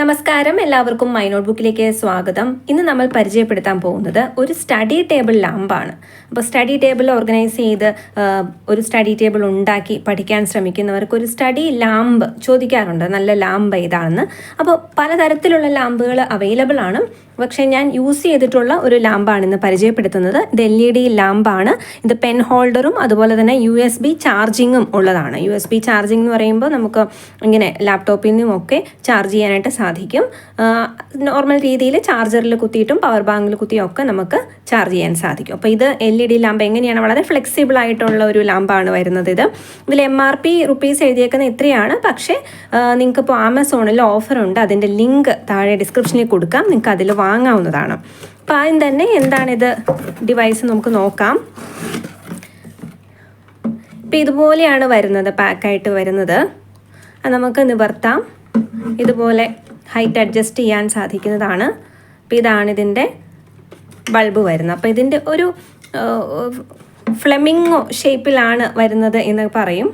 നമസ്കാരം. എല്ലാവർക്കും my not ബുക്കിലേക്ക് സ്വാഗതം. ഇന്ന് നമ്മൾ പരിചയപ്പെടുത്താൻ പോകുന്നത് ഒരു സ്റ്റഡി ടേബിൾ ലാമ്പാണ്. അപ്പോൾ സ്റ്റഡി ടേബിൾ ഓർഗനൈസ് ചെയ്ത് ഒരു സ്റ്റഡി ടേബിൾ ഉണ്ടാക്കി പഠിക്കാൻ ശ്രമിക്കുന്നവർക്ക് ഒരു സ്റ്റഡി ലാമ്പ് ചോദിക്കാറുണ്ട്. നല്ല ലാമ്പ് ഏതാണെന്ന്. അപ്പോൾ പലതരത്തിലുള്ള ലാമ്പുകൾ അവൈലബിൾ ആണ്. പക്ഷേ ഞാൻ യൂസ് ചെയ്തിട്ടുള്ള ഒരു ലാമ്പാണ് ഇന്ന് പരിചയപ്പെടുത്തുന്നത്. ഇത് എൽ ഇ ഡി ലാമ്പാണ്. ഇത് പെൻ ഹോൾഡറും അതുപോലെ തന്നെ യു എസ് ബി ചാർജിങ്ങും ഉള്ളതാണ്. യു എസ് ബി ചാർജിംഗ് എന്ന് പറയുമ്പോൾ നമുക്ക് ഇങ്ങനെ ലാപ്ടോപ്പിൽ നിന്നും ഒക്കെ ചാർജ് ചെയ്യാനായിട്ട് സാധിക്കും. നോർമൽ രീതിയിൽ ചാർജറിൽ കുത്തിയിട്ടും പവർ ബാങ്കിൽ കുത്തിയും ഒക്കെ നമുക്ക് ചാർജ് ചെയ്യാൻ സാധിക്കും. അപ്പോൾ ഇത് എൽ ഇ ഡി ലാമ്പ് എങ്ങനെയാണ്? വളരെ ഫ്ലെക്സിബിൾ ആയിട്ടുള്ള ഒരു ലാമ്പാണ് വരുന്നത് ഇത്. ഇതിൽ എം ആർ പി റുപ്പീസ് എഴുതിയേക്കുന്ന ഇത്രയാണ്. പക്ഷേ നിങ്ങൾക്കിപ്പോൾ ആമസോണിൽ ഓഫറുണ്ട് അതിന്റെ ലിങ്ക് താഴെ ഡിസ്ക്രിപ്ഷനിൽ കൊടുക്കാം. നിങ്ങൾക്ക് അതിൽ വാങ്ങാവുന്നതാണ്. അപ്പോൾ ആദ്യം തന്നെ എന്താണിത് ഡിവൈസ് നമുക്ക് നോക്കാം. ഇപ്പം ഇതുപോലെയാണ് വരുന്നത് പാക്കായിട്ട് വരുന്നത്. നമുക്ക് നിവർത്താം ഇതുപോലെ ഹൈറ്റ് അഡ്ജസ്റ്റ് ചെയ്യാൻ സാധിക്കുന്നതാണ്. അപ്പം ഇതാണ് ഇതിന്റെ ബൾബ് വരുന്നത്. അപ്പോൾ ഇതിന്റെ ഒരു ഫ്ലെമിങ്ങോ ഷേപ്പിലാണ് വരുന്നത് എന്ന് പറയും.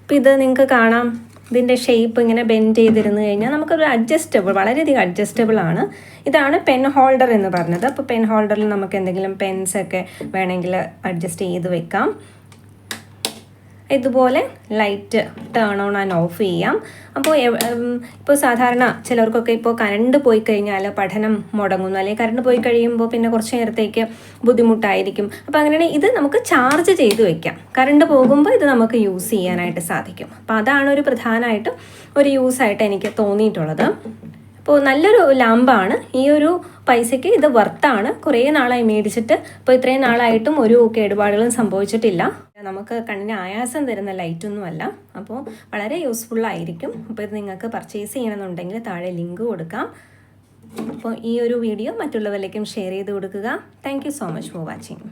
അപ്പം ഇത് നിങ്ങൾക്ക് കാണാം. ഇതിന്റെ ഷേപ്പ് ഇങ്ങനെ ബെൻഡ് ചെയ്തിരുന്നു കഴിഞ്ഞാൽ നമുക്കൊരു അഡ്ജസ്റ്റബിൾ വളരെയധികം അഡ്ജസ്റ്റബിൾ ആണ്. ഇതാണ് പെൻ ഹോൾഡർ എന്ന് പറഞ്ഞത്. അപ്പോൾ പെൻ ഹോൾഡറിൽ നമുക്ക് എന്തെങ്കിലും പെൻസൊക്കെ വേണമെങ്കിൽ അഡ്ജസ്റ്റ് ചെയ്ത് വെക്കാം. ഇതുപോലെ light turn on and off ചെയ്യാം. അപ്പോൾ ഇപ്പോൾ സാധാരണ ചിലർക്കൊക്കെ ഇപ്പോൾ കറണ്ട് പോയി കഴിഞ്ഞാൽ പഠനം മുടങ്ങുന്നു. അല്ലെങ്കിൽ കറണ്ട് പോയി കഴിയുമ്പോൾ പിന്നെ കുറച്ച് നേരത്തേക്ക് ബുദ്ധിമുട്ടായിരിക്കും. അപ്പോൾ അങ്ങനെയാണെങ്കിൽ ഇത് നമുക്ക് ചാർജ് ചെയ്ത് വെക്കാം. കറണ്ട് പോകുമ്പോൾ ഇത് നമുക്ക് യൂസ് ചെയ്യാനായിട്ട് സാധിക്കും. അപ്പോൾ അതാണ് ഒരു പ്രധാനമായിട്ടും ഒരു യൂസായിട്ട് എനിക്ക് തോന്നിയിട്ടുള്ളത്. അപ്പോൾ നല്ലൊരു ലാമ്പാണ്. ഈ ഒരു പൈസയ്ക്ക് ഇത് വർത്താണ് കുറേ നാളായി മേടിച്ചിട്ട്. ഇപ്പോൾ ഇത്രയും നാളായിട്ടും ഒരു കേടുപാടുകളും സംഭവിച്ചിട്ടില്ല. നമുക്ക് കണ്ണിന് ആയാസം തരുന്ന ലൈറ്റൊന്നുമല്ല. അപ്പോൾ വളരെ യൂസ്ഫുൾ ആയിരിക്കും അപ്പോൾ ഇത് നിങ്ങൾക്ക് പർച്ചേസ് ചെയ്യണമെന്നുണ്ടെങ്കിൽ താഴെ ലിങ്ക് കൊടുക്കാം. അപ്പോൾ ഈ ഒരു വീഡിയോ മറ്റുള്ളവരിലേക്കും ഷെയർ ചെയ്ത് കൊടുക്കുക. Thank so much for watching